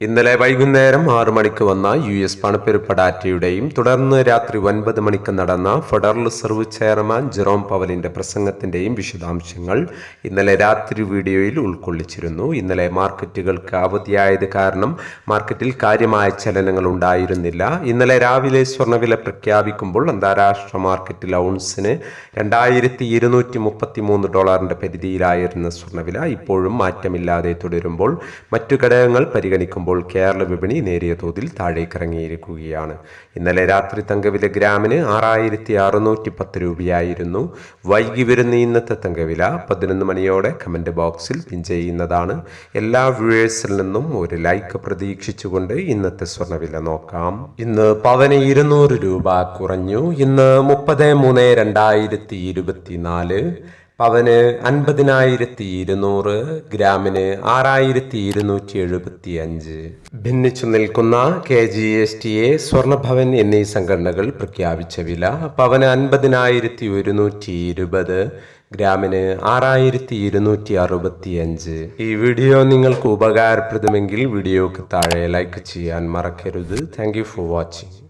ഇന്നലെ വൈകുന്നേരം ആറു മണിക്ക് വന്ന യു എസ് പണപ്പെരുപ്പ ഡാറ്റയുടെയും തുടർന്ന് രാത്രി ഒൻപത് മണിക്ക് നടന്ന ഫെഡറൽ റിസർവ് ചെയർമാൻ ജെറോം പവലിന്റെ പ്രസംഗത്തിന്റെയും വിശദാംശങ്ങൾ ഇന്നലെ രാത്രി വീഡിയോയിൽ ഉൾക്കൊള്ളിച്ചിരുന്നു. ഇന്നലെ മാർക്കറ്റുകൾക്ക് അവധിയായത് കാരണം മാർക്കറ്റിൽ കാര്യമായ ചലനങ്ങൾ ഉണ്ടായിരുന്നില്ല. ഇന്നലെ രാവിലെ സ്വർണവില പ്രഖ്യാപിക്കുമ്പോൾ അന്താരാഷ്ട്ര മാർക്കറ്റിൽ ഔൺസിന് രണ്ടായിരത്തി ഇരുന്നൂറ്റി മുപ്പത്തി മൂന്ന് ഡോളറിന്റെ പരിധിയിലായിരുന്ന സ്വർണവില ഇപ്പോഴും മാറ്റമില്ലാതെ തുടരുമ്പോൾ മറ്റു ഘടകങ്ങൾ പരിഗണിക്കുമ്പോൾ കേരള വിപണി നേരിയ തോതിൽ താഴേക്കിറങ്ങിയിരിക്കുകയാണ്. ഇന്നലെ രാത്രി തങ്കവില ഗ്രാമിന് ആറായിരത്തി അറുന്നൂറ്റി പത്ത് രൂപയായിരുന്നു. വൈകി വരുന്ന ഇന്നത്തെ തങ്കവില പതിനൊന്ന് മണിയോടെ കമന്റ് ബോക്സിൽ പിൻ ചെയ്യുന്നതാണ്. എല്ലാ വ്യൂവേഴ്സിൽ നിന്നും ഒരു ലൈക്ക് പ്രതീക്ഷിച്ചുകൊണ്ട് ഇന്നത്തെ സ്വർണവില നോക്കാം. ഇന്ന് പവന് ഇരുന്നൂറ് രൂപ കുറഞ്ഞു. ഇന്ന് മുപ്പത് മൂന്ന് രണ്ടായിരത്തി ഇരുപത്തിനാല്. പവന് അൻപതിനായിരത്തി ഇരുന്നൂറ് ഗ്രാമിന് ആറായിരത്തി ഇരുന്നൂറ്റി എഴുപത്തി അഞ്ച് ഭിന്നിച്ചു നിൽക്കുന്ന K G S T A Swarnabhavan എന്നീ സംഘടനകൾ പ്രഖ്യാപിച്ച വില പവന് അൻപതിനായിരത്തി ഒരുന്നൂറ്റി ഇരുപത് ഗ്രാമിന് ആറായിരത്തി ഇരുന്നൂറ്റി അറുപത്തി അഞ്ച് ഈ വീഡിയോ നിങ്ങൾക്ക് ഉപകാരപ്രദമെങ്കിൽ വീഡിയോക്ക് താഴെ ലൈക്ക് ചെയ്യാൻ മറക്കരുത്. Thank you for watching